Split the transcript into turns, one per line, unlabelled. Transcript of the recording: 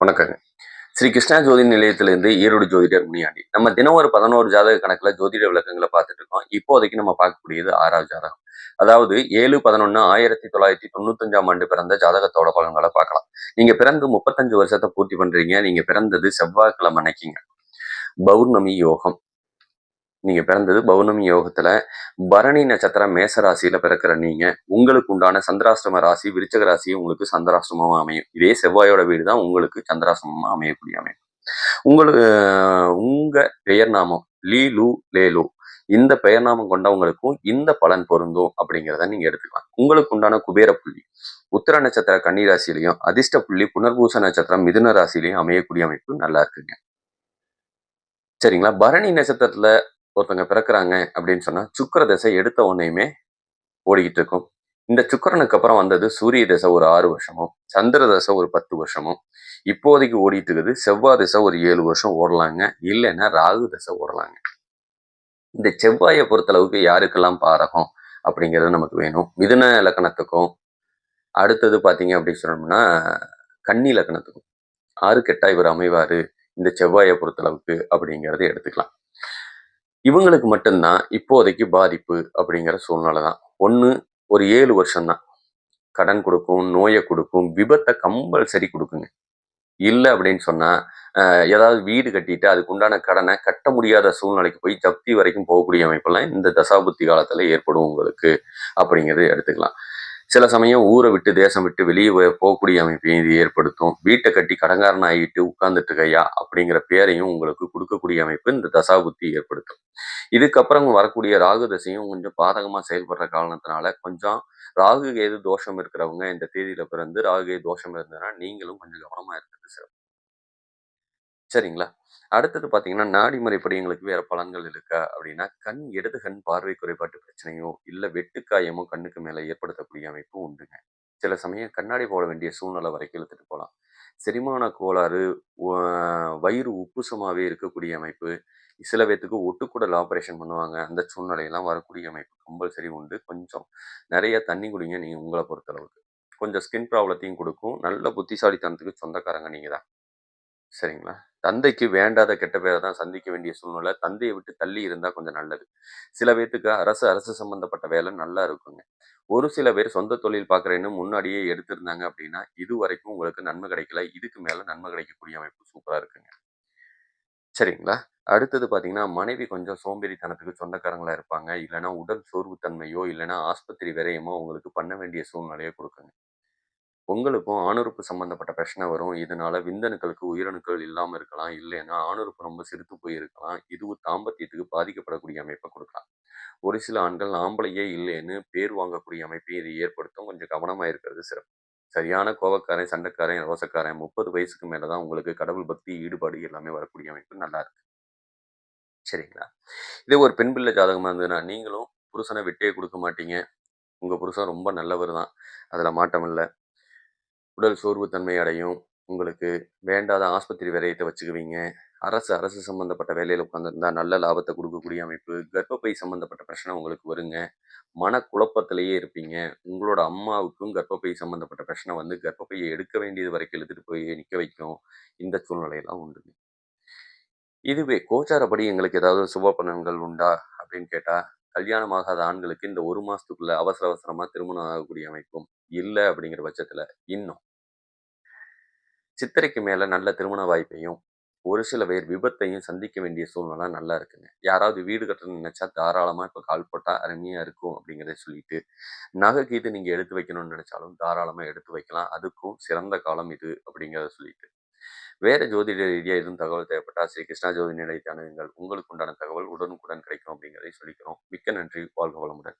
வணக்கங்க. ஸ்ரீ கிருஷ்ணா ஜோதி நிலையத்திலிருந்து ஈரோடு ஜோதிடர் முனியாண்டி. நம்ம தினம் ஒரு பதினோரு ஜாதக கணக்குல ஜோதிட விளக்கங்களை பார்த்துட்டு இருக்கோம். இப்போதைக்கு நம்ம பார்க்கக்கூடியது ஆறாவது ஜாதகம். அதாவது ஏழு பதினொன்னு ஆயிரத்தி தொள்ளாயிரத்தி தொண்ணூத்தஞ்சாம் ஆண்டு பிறந்த ஜாதகத்தோட பலன்களை பார்க்கலாம். நீங்க பிறந்து முப்பத்தஞ்சு வருஷத்தை பூர்த்தி பண்றீங்க. நீங்க பிறந்தது செவ்வாய்க்கிழமை அன்னைக்குங்க. பௌர்ணமி யோகம். நீங்க பிறந்தது பௌர்ணமி யோகத்துல. பரணி நட்சத்திரம் மேச ராசியில பிறக்கிற நீங்க உங்களுக்கு உண்டான சந்திராஷ்டம ராசி விருச்சக ராசி உங்களுக்கு சந்திராஷ்டமமா அமையும். இதே செவ்வாயோட வீடு தான் உங்களுக்கு சந்திராஷ்டமமா அமையக்கூடிய அமையும் உங்களுக்கு உங்க பெயர் நாமம் லீ லூ லேலு இந்த பெயர் நாமம் கொண்டவங்களுக்கும் இந்த பலன் பொருந்தும் அப்படிங்கிறத நீங்க எடுத்துக்கலாம். உங்களுக்கு உண்டான குபேர புள்ளி உத்தர நட்சத்திர கன்னி ராசியிலையும் அதிர்ஷ்ட புள்ளி புனர்பூச நட்சத்திரம் மிதுன ராசியிலையும் அமையக்கூடிய அமைப்பு நல்லா இருக்குங்க. சரிங்களா? பரணி நட்சத்திரத்துல ஒருத்தவங்க பிறக்கிறாங்க அப்படின்னு சொன்னா சுக்கர தசை எடுத்த உடனேயுமே ஓடிக்கிட்டு இருக்கும். இந்த சுக்கரனுக்கு அப்புறம் வந்தது சூரிய தசை ஒரு ஆறு வருஷமும் சந்திர தசை ஒரு பத்து வருஷமும். இப்போதைக்கு ஓடிட்டு இருக்குது. செவ்வாய் தசை ஒரு ஏழு வருஷம் ஓடலாங்க. இல்லைன்னா ராகு தசை ஓடலாங்க. இந்த செவ்வாயை பொறுத்தளவுக்கு யாருக்கெல்லாம் பாரகம் அப்படிங்கிறது நமக்கு வேணும். மிதுன இலக்கணத்துக்கும் அடுத்தது பார்த்தீங்க அப்படின்னு சொன்னோம்னா கன்னி இலக்கணத்துக்கும் ஆறு கெட்டா இவர் அமைவாரு. இந்த செவ்வாயை பொறுத்தளவுக்கு அப்படிங்கிறத எடுத்துக்கலாம். இவங்களுக்கு மட்டும்தான் இப்போதைக்கு பாதிப்பு அப்படிங்கிற சூழ்நிலை தான் ஒன்று ஒரு ஏழு வருஷம்தான். கடன் கொடுக்கும் நோயை கொடுக்கும் விபத்தை கம்பல்சரி கொடுக்குங்க. இல்லை அப்படின்னு சொன்னால் ஏதாவது வீடு கட்டிட்டு அதுக்கு உண்டான கடனை கட்ட முடியாத சூழ்நிலைக்கு போய் ஜப்தி வரைக்கும் போகக்கூடிய அமைப்பெல்லாம் இந்த தசாபுத்தி காலத்தில் ஏற்படும் உங்களுக்கு அப்படிங்கிறது எடுத்துக்கலாம். சில சமயம் ஊரை விட்டு தேசம் விட்டு வெளியே போகக்கூடிய அமைப்பையும் இது ஏற்படுத்தும். வீட்டை கட்டி கடங்காரன் ஆகிட்டு உட்கார்ந்துட்டு கையா அப்படிங்கிற பேரையும் உங்களுக்கு கொடுக்கக்கூடிய அமைப்பு இந்த தசாபுத்தி ஏற்படுத்தும். இதுக்கப்புறம் வரக்கூடிய ராகு தசையும் கொஞ்சம் பாதகமாக செயல்படுற காரணத்தினால கொஞ்சம் ராகு கேது தோஷம் இருக்கிறவங்க இந்த தேதியில பிறந்து ராகு கேது தோஷம் இருந்ததுன்னா நீங்களும் கொஞ்சம் கவனமா இருக்கிறது சிறப்பு. சரிங்களா? அடுத்தது பார்த்தீங்கன்னா நாடி முறைப்படி எங்களுக்கு வேற பலன்கள் இருக்கா? அப்படின்னா கண் இடது கண் பார்வை குறைபாட்டு பிரச்சனையோ இல்லை வெட்டுக்காயமோ கண்ணுக்கு மேலே ஏற்படுத்தக்கூடிய அமைப்பும் உண்டுங்க. சில சமயம் கண்ணாடி போட வேண்டிய சூழ்நிலை வரைக்கும் இழுத்துட்டு போகலாம் செரிமான கோளாறு வயிறு உப்புசமாகவே இருக்கக்கூடிய அமைப்பு சில பேர்த்துக்கு ஒட்டுக்குடல் ஆப்ரேஷன் பண்ணுவாங்க. அந்த சூழ்நிலையெல்லாம் வரக்கூடிய அமைப்பு கம்பல்சரி உண்டு. கொஞ்சம் நிறைய தண்ணி குடிங்க நீங்கள் உங்களை பொறுத்தளவுக்கு. கொஞ்சம் ஸ்கின் ப்ராப்ளத்தையும் கொடுக்கும். நல்ல புத்திசாலித்தனத்துக்கு சொந்தக்காரங்க நீங்கள் தான். சரிங்களா? தந்தைக்கு வேண்டாத கெட்ட பேரை தான் சந்திக்க வேண்டிய சூழ்நிலை தந்தையை விட்டு தள்ளி இருந்தால் கொஞ்சம் நல்லது. சில பேர்த்துக்கு அரசு அரசு சம்பந்தப்பட்ட வேலை நல்லா இருக்குங்க. ஒரு சில பேர் சொந்த தொழில் பார்க்குறேன்னு முன்னாடியே எடுத்திருந்தாங்க அப்படின்னா இது வரைக்கும் உங்களுக்கு நன்மை கிடைக்கல. இதுக்கு மேலே நன்மை கிடைக்கக்கூடிய அமைப்பு சூப்பராக இருக்குங்க. சரிங்களா? அடுத்தது பார்த்தீங்கன்னா மனைவி கொஞ்சம் சோம்பேறித்தனத்துக்கு சொந்தக்காரங்களா இருப்பாங்க. இல்லைன்னா உடல் சோர்வுத்தன்மையோ இல்லைன்னா ஆஸ்பத்திரி விரயமோ உங்களுக்கு பண்ண வேண்டிய சூழ்நிலையை கொடுக்குங்க. உங்களுக்கும் ஆணுறுப்பு சம்மந்தப்பட்ட பிரச்சனை வரும். இதனால விந்தணுக்களுக்கு உயிரணுக்கள் இல்லாமல் இருக்கலாம். இல்லைன்னா ஆணுறுப்பு ரொம்ப சிரித்து போயிருக்கலாம். இதுவும் தாம்பத்தியத்துக்கு பாதிக்கப்படக்கூடிய அமைப்பை கொடுக்கலாம். ஒரு சில ஆண்கள் ஆம்பளையே இல்லைன்னு பேர் வாங்கக்கூடிய அமைப்பை இது ஏற்படுத்தும். கொஞ்சம் கவனமாக இருக்கிறது சிறப்பு. சரியான கோவக்காரன் சண்டைக்காரன் ரோசக்காரன் முப்பது வயசுக்கு மேலே தான் உங்களுக்கு கடவுள் பக்தி ஈடுபாடு எல்லாமே வரக்கூடிய அமைப்பு நல்லா இருக்கு. சரிங்களா? இதே ஒரு பெண் பிள்ளை ஜாதகமாக இருந்ததுன்னா நீங்களும் புருஷனை விட்டே கொடுக்க மாட்டீங்க. உங்கள் புருஷன் ரொம்ப நல்லவர் தான் அதில் மாட்டம் இல்லை. உடல் சோர்வுத்தன்மை அடையும். உங்களுக்கு வேண்டாத ஆஸ்பத்திரி விரயத்தை வச்சுக்குவீங்க. அரசு அரசு சம்மந்தப்பட்ட வேலையில் உட்காந்துருந்தா நல்ல லாபத்தை கொடுக்கக்கூடிய அமைப்பு கர்ப்பப்பை சம்மந்தப்பட்ட பிரச்சனை உங்களுக்கு வருங்க. மன குழப்பத்திலேயே இருப்பீங்க. உங்களோட அம்மாவுக்கும் கர்ப்பப்பை சம்மந்தப்பட்ட பிரச்சனை வந்து கர்ப்பப்பையை எடுக்க வேண்டியது வரைக்கும் எழுதிட்டு போய் நிற்க வைக்கும். இந்த சூழ்நிலையெல்லாம் உண்டுங்க இதுவே கோச்சாரப்படி எங்களுக்கு ஏதாவது சுப பலன்கள் உண்டா? அப்படின்னு கேட்டால் கல்யாணமாகாத ஆண்களுக்கு இந்த ஒரு மாதத்துக்குள்ளே அவசர அவசரமாக திருமணம் ஆகக்கூடிய அமைப்பும் இல்லை அப்படிங்கிற பட்சத்தில் இன்னும். சித்திரைக்கு மேலே நல்ல திருமண வாய்ப்பையும் ஒரு சில பேர் விபத்தையும் சந்திக்க வேண்டிய சூழ்நிலை நல்லா இருக்குங்க. யாராவது வீடு கட்டணும்னு நினச்சா தாராளமாக இப்போ கால் போட்டால் அருமையாக இருக்கும் அப்படிங்கிறத சொல்லிட்டு நகை கீது நீங்கள் எடுத்து வைக்கணும்னு நினச்சாலும் தாராளமாக எடுத்து வைக்கலாம். அதுக்கும் சிறந்த காலம் இது அப்படிங்கிறத சொல்லிட்டு. வேறு ஜோதிட ரீதியாக எதுவும் தகவல் தேவைப்பட்டால் ஸ்ரீ கிருஷ்ணா ஜோதி நிலையத்தை அணுகுங்கள். உங்களுக்கு உண்டான தகவல் உடனுக்குடன் கிடைக்கும் அப்படிங்கிறதை சொல்லிக்கிறோம். மிக்க நன்றி. வாழ்க வளமுடன்.